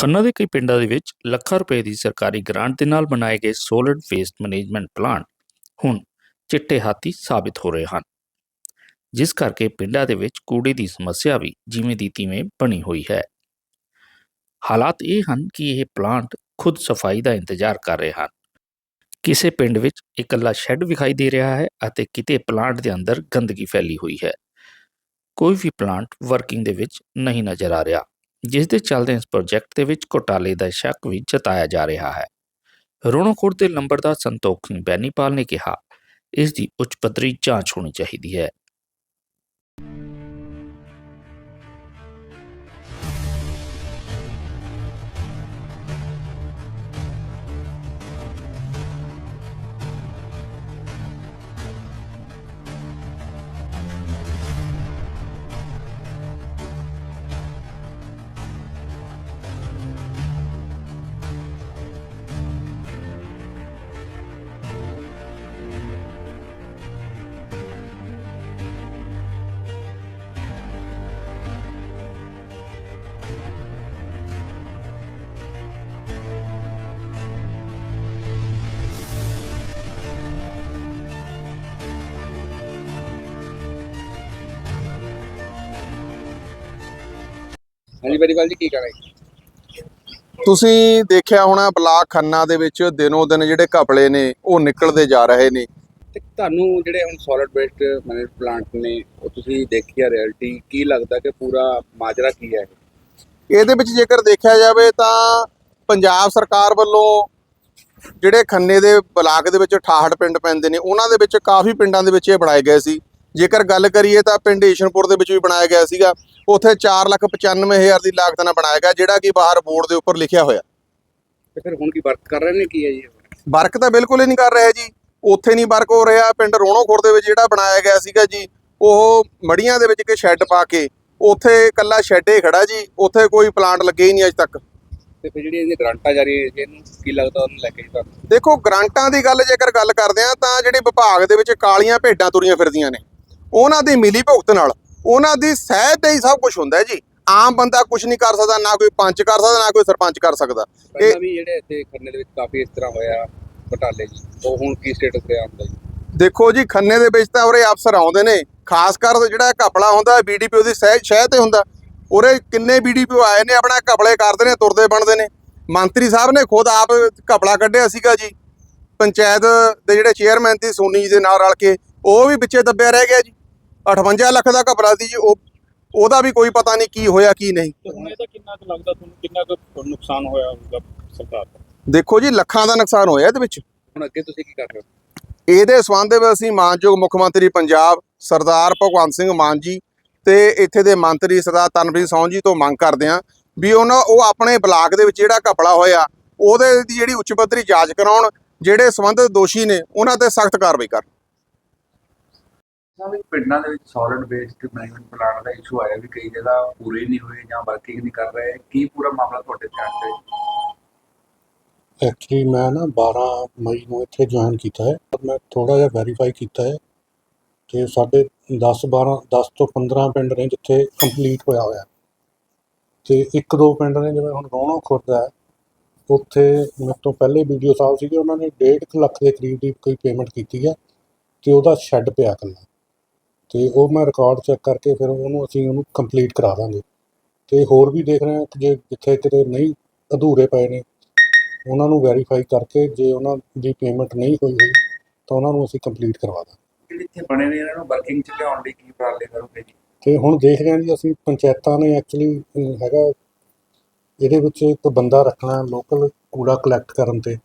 ਖੰਨਾ ਦੇ ਕਈ ਪਿੰਡਾਂ ਦੇ ਵਿੱਚ ਲੱਖਾਂ ਰੁਪਏ ਦੀ ਸਰਕਾਰੀ ਗ੍ਰਾਂਟ ਦੇ ਨਾਲ ਬਣਾਏ ਗਏ ਸੋਲਿਡ ਵੇਸਟ ਮੈਨੇਜਮੈਂਟ ਪਲਾਂਟ ਹੁਣ ਚਿੱਟੇ ਹਾਥੀ ਸਾਬਿਤ ਹੋ ਰਹੇ ਹਨ। ਜਿਸ ਕਰਕੇ ਪਿੰਡਾਂ ਦੇ ਵਿੱਚ ਕੂੜੇ ਦੀ ਸਮੱਸਿਆ ਵੀ ਜਿਵੇਂ ਦੀ ਤਿਵੇਂ ਬਣੀ ਹੋਈ ਹੈ। ਹਾਲਾਤ ਇਹ ਹਨ ਕਿ ਇਹ ਪਲਾਂਟ ਖੁਦ ਸਫ਼ਾਈ ਦਾ ਇੰਤਜ਼ਾਰ ਕਰ ਰਹੇ ਹਨ। ਕਿਸੇ ਪਿੰਡ ਵਿੱਚ ਇਕੱਲਾ ਸ਼ੈੱਡ ਵਿਖਾਈ ਦੇ ਰਿਹਾ ਹੈ ਅਤੇ ਕਿਤੇ ਪਲਾਂਟ ਦੇ ਅੰਦਰ ਗੰਦਗੀ ਫੈਲੀ ਹੋਈ ਹੈ। ਕੋਈ ਵੀ ਪਲਾਂਟ ਵਰਕਿੰਗ ਦੇ ਵਿੱਚ ਨਹੀਂ ਨਜ਼ਰ ਆ ਰਿਹਾ। ਜਿਸ ਦੇ ਚੱਲਦੇ ਇਸ ਪ੍ਰੋਜੈਕਟ ਦੇ ਵਿੱਚ ਘੋਟਾਲੇ ਦਾ ਸ਼ੱਕ ਵੀ ਜਤਾਇਆ ਜਾ ਰਿਹਾ ਹੈ। ਰੋਣੋਖੁਰ ਦੇ ਲੰਬੜਦਾਰ ਸੰਤੋਖ ਸਿੰਘ ਬੈਨੀਪਾਲ ਨੇ ਕਿਹਾ, ਇਸ ਦੀ ਉੱਚ ਪੱਧਰੀ ਜਾਂਚ ਹੋਣੀ ਚਾਹੀਦੀ ਹੈ। ਹਾਂਜੀ ਬਰੀਵਾਲ ਜੀ ਕੀ ਕਰ ਰਹੇ ਤੁਸੀਂ ਦੇਖਿਆ ਹੋਣਾ ਬਲਾਕ ਖੰਨਾ ਦੇ ਵਿੱਚ ਦਿਨੋ ਦਿਨ ਜਿਹੜੇ ਘਪਲੇ ਨੇ ਉਹ ਨਿਕਲਦੇ ਜਾ ਰਹੇ ਨੇ। ਤੇ ਤੁਹਾਨੂੰ ਜਿਹੜੇ ਹੁਣ ਸੋਲਿਡ ਵੇਸਟ ਮੈਨੇਜ ਪਲਾਂਟ ਨੇ ਉਹ ਤੁਸੀਂ ਦੇਖੀ ਆ ਰਿਐਲਿਟੀ ਕੀ ਲੱਗਦਾ ਕਿ ਪੂਰਾ ਮਾਜਰਾ ਕੀ ਹੈ? ਇਹ? ਇਹਦੇ ਵਿੱਚ ਜੇਕਰ ਦੇਖਿਆ ਜਾਵੇ ਤਾਂ ਪੰਜਾਬ ਸਰਕਾਰ ਵੱਲੋਂ ਜਿਹੜੇ ਖੰਨੇ ਦੇ ਬਲਾਕ ਦੇ ਵਿੱਚ 68 ਪਿੰਡ ਪੈਂਦੇ ਨੇ ਉਹਨਾਂ ਦੇ ਵਿੱਚ ਕਾਫੀ ਪਿੰਡਾਂ ਦੇ ਵਿੱਚ ਇਹ ਬਣਾਏ ਗਏ ਸੀ। ਜੇਕਰ ਗੱਲ ਕਰੀਏ ਤਾਂ ਪਿੰਡ ਈਸ਼ਨਪੁਰ ਦੇ ਵਿੱਚ ਵੀ ਬਣਾਇਆ ਗਿਆ ਸੀਗਾ। ਉੱਥੇ 495000 ਦੀ ਲਾਗਤ ਨਾਲ ਬਣਾਇਆ ਗਿਆ ਜਿਹੜਾ ਕਿ ਬਾਹਰ ਬੋਰਡ ਦੇ ਉੱਪਰ ਲਿਖਿਆ ਹੋਇਆ। ਤੇ ਫਿਰ ਹੁਣ ਕੀ ਵਰਕ ਕਰ ਰਹੇ ਨੇ? ਕੀ ਹੈ ਜੀ? ਵਰਕ ਤਾਂ ਬਿਲਕੁਲ ਹੀ ਨਹੀਂ ਕਰ ਰਿਹਾ ਜੀ। ਉੱਥੇ ਨਹੀਂ ਵਰਕ ਹੋ ਰਿਹਾ। ਪਿੰਡ ਰੋਣੋ ਖੁਰ ਦੇ ਵਿੱਚ ਜਿਹੜਾ ਬਣਾਇਆ ਗਿਆ ਸੀਗਾ ਜੀ ਉਹ ਮੜੀਆਂ ਦੇ ਵਿੱਚ ਇੱਕ ਸ਼ੈੱਡ ਪਾ ਕੇ ਉੱਥੇ ਇਕੱਲਾ ਸ਼ੈੱਡ ਹੀ ਖੜਾ ਜੀ। ਉੱਥੇ ਕੋਈ ਪਲਾਂਟ ਲੱਗੇ ਹੀ ਨਹੀਂ ਅਜੇ ਤੱਕ। ਤੇ ਫਿਰ ਜਿਹੜੀ ਇਹਦੀ ਗਰੰਟਾਂ ਜਾਰੀ ਇਹਨੂੰ ਕੀ ਲੱਗਦਾ ਉਹਨੂੰ ਲੈ ਕੇ ਜੀ ਤੁਹਾਨੂੰ? ਦੇਖੋ ਗ੍ਰਾਂਟਾਂ ਦੀ ਗੱਲ ਜੇਕਰ ਗੱਲ ਕਰਦੇ ਆ ਤਾਂ ਜਿਹੜੇ ਵਿਭਾਗ ਦੇ ਵਿੱਚ ਕਾਲੀਆਂ ਭੇਡਾਂ ਤੁਰੀਆਂ ਫਿਰਦੀਆਂ ਨੇ। ਉਹਨਾਂ ਦੀ ਮਿਲੀ ਭੁਗਤ ਨਾਲ। ਉਹਨਾਂ ਦੀ ਸਹਿ ਤੇ ਹੀ ਸਭ ਕੁਝ ਹੁੰਦਾ ਜੀ। ਆਮ ਬੰਦਾ ਕੁਝ ਨਹੀਂ ਕਰ ਸਕਦਾ ਨਾ ਕੋਈ ਪੰਚ ਕਰ ਸਕਦਾ ਨਾ ਕੋਈ ਸਰਪੰਚ ਕਰ ਸਕਦਾ। ਪਹਿਲਾਂ ਵੀ ਜਿਹੜੇ ਇੱਥੇ ਖੰਨੇ ਦੇ ਵਿੱਚ ਕਾਫੀ ਇਸ ਤਰ੍ਹਾਂ ਹੋਇਆ ਘਟਾਲੇ ਜੀ। ਉਹ ਹੁਣ ਕੀ ਸਟੇਟਸ ਤੇ ਆਉਂਦਾ ਜੀ? ਦੇਖੋ ਜੀ ਖੰਨੇ ਦੇ ਵਿੱਚ ਤਾਂ ਉਰੇ ਅਫਸਰ ਆਉਂਦੇ ਨੇ। ਖਾਸ ਕਰ ਜਿਹੜਾ ਘਪਲਾ ਹੁੰਦਾ ਬੀਡੀਪੀਓ ਦੀ ਸਹਿ ਸ਼ਹਿ ਤੇ ਹੁੰਦਾ। ਉਰੇ ਕਿੰਨੇ ਬੀਡੀਪੀਓ ਆਏ ਨੇ ਆਪਣਾ ਘਪਲੇ ਕਰਦੇ ਨੇ ਤੁਰਦੇ ਬਣਦੇ ਨੇ। ਮੰਤਰੀ ਸਾਹਿਬ ਨੇ ਖੁਦ ਆਪ ਘਪਲਾ ਕੱਢਿਆ ਸੀਗਾ ਜੀ। ਪੰਚਾਇਤ ਦੇ ਜਿਹੜੇ ਚੇਅਰਮੈਨ ਸੀ ਸੋਨੀ ਜੀ ਦੇ ਨਾਲ ਰਲ ਕੇ ਉਹ ਵੀ ਵਿੱਚੇ ਦੱਬਿਆ ਰਹਿ ਗਿਆ ਜੀ। 58 ਲੱਖ ਦਾ ਘਪਲਾ ਸੀ ਜੀ ਉਹ ਉਹਦਾ ਵੀ ਕੋਈ ਪਤਾ ਨਹੀਂ ਕੀ ਹੋਇਆ ਕੀ ਨਹੀਂ। ਤੇ ਹੁਣ ਇਹਦਾ ਕਿੰਨਾ ਕੁ ਲੱਗਦਾ ਤੁਹਾਨੂੰ ਕਿੰਨਾ ਕੁ ਨੁਕਸਾਨ ਹੋਇਆ ਹੋਊਗਾ ਸਰਕਾਰ ਦਾ? ਦੇਖੋ ਜੀ ਲੱਖਾਂ ਦਾ ਨੁਕਸਾਨ ਹੋਇਆ ਇਹਦੇ ਵਿੱਚ। ਹੁਣ ਅੱਗੇ ਤੁਸੀਂ ਕੀ ਕਰ ਰਹੇ ਹੋ? ਇਹਦੇ ਸੰਬੰਧ ਵਿੱਚ ਅਸੀਂ ਮਾਨਯੋਗ ਮੁੱਖ ਮੰਤਰੀ ਪੰਜਾਬ ਸਰਦਾਰ ਭਗਵੰਤ ਸਿੰਘ ਮਾਨ ਜੀ ਤੇ ਇੱਥੇ ਦੇ ਮੰਤਰੀ ਸਰਦਾਰ ਤਨਵੀਰ ਸੌਂ ਜੀ ਤੋਂ ਮੰਗ ਕਰਦੇ ਹਾਂ ਵੀ ਉਹਨਾਂ ਉਹ ਆਪਣੇ ਬਲਾਕ ਦੇ ਵਿੱਚ ਜਿਹੜਾ ਘਪਲਾ ਹੋਇਆ ਉਹਦੇ ਦੀ ਜਿਹੜੀ ਉੱਚ ਪੱਧਰੀ ਜਾਂਚ ਕਰਾਉਣ ਜਿਹੜੇ ਸੰਬੰਧਿਤ ਦੋਸ਼ੀ ਨੇ ਉਹਨਾਂ ਤੇ ਸਖਤ ਕਾਰਵਾਈ ਕਰਨ। ਵੀ ਪਿੰਡਾਂ ਦੇ ਵਿੱਚ ਸੋਲਿਡ ਵੇਸਟ ਮੈਨੇਜਮੈਂਟ ਪਲਾਂਟ ਦਾ ਇਸ਼ੂ ਆਇਆ ਵੀ ਕਈ ਜਗ੍ਹਾ ਪੂਰੇ ਨਹੀਂ ਹੋਏ ਜਾਂ ਵਰਕਿੰਗ ਨਹੀਂ ਕਰ ਰਹੇ। ਕੀ ਪੂਰਾ ਮਾਮਲਾ ਤੁਹਾਡੇ ਧਿਆਨ ਤੇ? ਐਕਚੁਅਲੀ ਮੈਂ ਨਾ 12 ਮਈ ਨੂੰ ਇੱਥੇ ਜੁਆਇਨ ਕੀਤਾ ਹੈ। ਪਰ ਮੈਂ ਥੋੜਾ ਜਿਹਾ ਵੈਰੀਫਾਈ ਕੀਤਾ ਹੈ ਕਿ ਸਾਡੇ 10 12 10 ਤੋਂ 15 ਪਿੰਡ ਨੇ ਜਿੱਥੇ ਕੰਪਲੀਟ ਹੋਇਆ ਹੋਇਆ। ਤੇ ਇੱਕ ਦੋ ਪਿੰਡ ਨੇ ਜਿਵੇਂ ਹੁਣ ਰੋਣੋ ਖੁਰਦ ਹੈ, ਉੱਥੇ ਮੇਰੇ ਤੋਂ ਪਹਿਲੇ ਵੀਡੀਓ ਸਾਹਿਬ ਸੀਗੇ, ਉਹਨਾਂ ਨੇ 1.5 ਲੱਖ ਦੇ ਕਰੀਬ ਦੀ ਕੋਈ ਪੇਮੈਂਟ ਕੀਤੀ ਹੈ ਤੇ ਉਹਦਾ ਸ਼ੈੱਡ ਪਿਆ ਇਕੱਲਾ। ਤੇ ਉਹ ਮੈਂ ਰਿਕਾਰਡ ਚੈੱਕ ਕਰਕੇ ਫਿਰ ਉਹਨੂੰ ਅਸੀਂ ਉਹਨੂੰ ਕੰਪਲੀਟ ਕਰਾ ਦਾਂਗੇ। ਤੇ ਹੋਰ ਵੀ ਦੇਖ ਰਹੇ ਹਾਂ ਕਿ ਜੇ ਜਿੱਥੇ ਕਿਤੇ ਨਹੀਂ ਅਧੂਰੇ ਪਏ ਨੇ ਉਹਨਾਂ ਨੂੰ ਵੈਰੀਫਾਈ ਕਰਕੇ ਜੇ ਉਹਨਾਂ ਦੀ ਪੇਮੈਂਟ ਨਹੀਂ ਹੋਈ ਹੋਈ ਤਾਂ ਉਹਨਾਂ ਨੂੰ ਅਸੀਂ ਕੰਪਲੀਟ ਕਰਵਾ ਦਾਂਗੇ। ਜਿਹੜੇ ਇੱਥੇ ਬਣੇ ਨੇ ਇਹਨਾਂ ਨੂੰ ਵਰਕਿੰਗ ਚ ਲਿਆਉਣ ਲਈ ਕੀ ਉਪਰਾਲੇ ਕਰੋਗੇ ਜੀ? ਤੇ ਹੁਣ ਦੇਖ ਰਹੇ ਹਾਂ ਜੀ ਅਸੀਂ ਪੰਚਾਇਤਾਂ ਨੇ ਐਕਚੁਅਲੀ ਹੈਗਾ ਇਹਦੇ ਵਿੱਚ ਇੱਕ ਬੰਦਾ ਰੱਖਣਾ ਲੋਕਲ ਕੂੜਾ ਕਲੈਕਟ ਕਰਨ ਤੇ।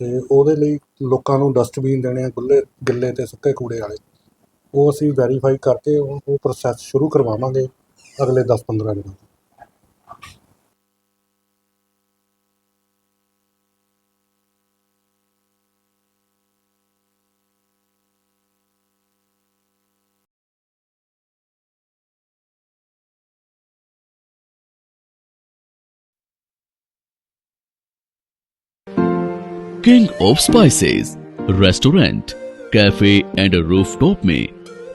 ਤੇ ਉਹਦੇ ਲਈ ਲੋਕਾਂ ਨੂੰ ਡਸਟਬਿਨ ਦੇਣੇ ਆ ਗੁੱਲੇ ਗਿੱਲੇ ਤੇ ਸੁੱਕੇ ਕੂੜੇ ਵਾਲੇ। ਉਹ ਅਸੀਂ ਵੈਰੀਫਾਈ ਕਰਕੇ ਉਹ ਉਹ ਪ੍ਰੋਸੈਸ ਸ਼ੁਰੂ ਕਰਵਾਵਾਂਗੇ ਅਗਲੇ 10-15 ਦਿਨਾਂ 'ਚ king of spices restaurant cafe and rooftop में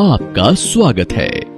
आपका स्वागत है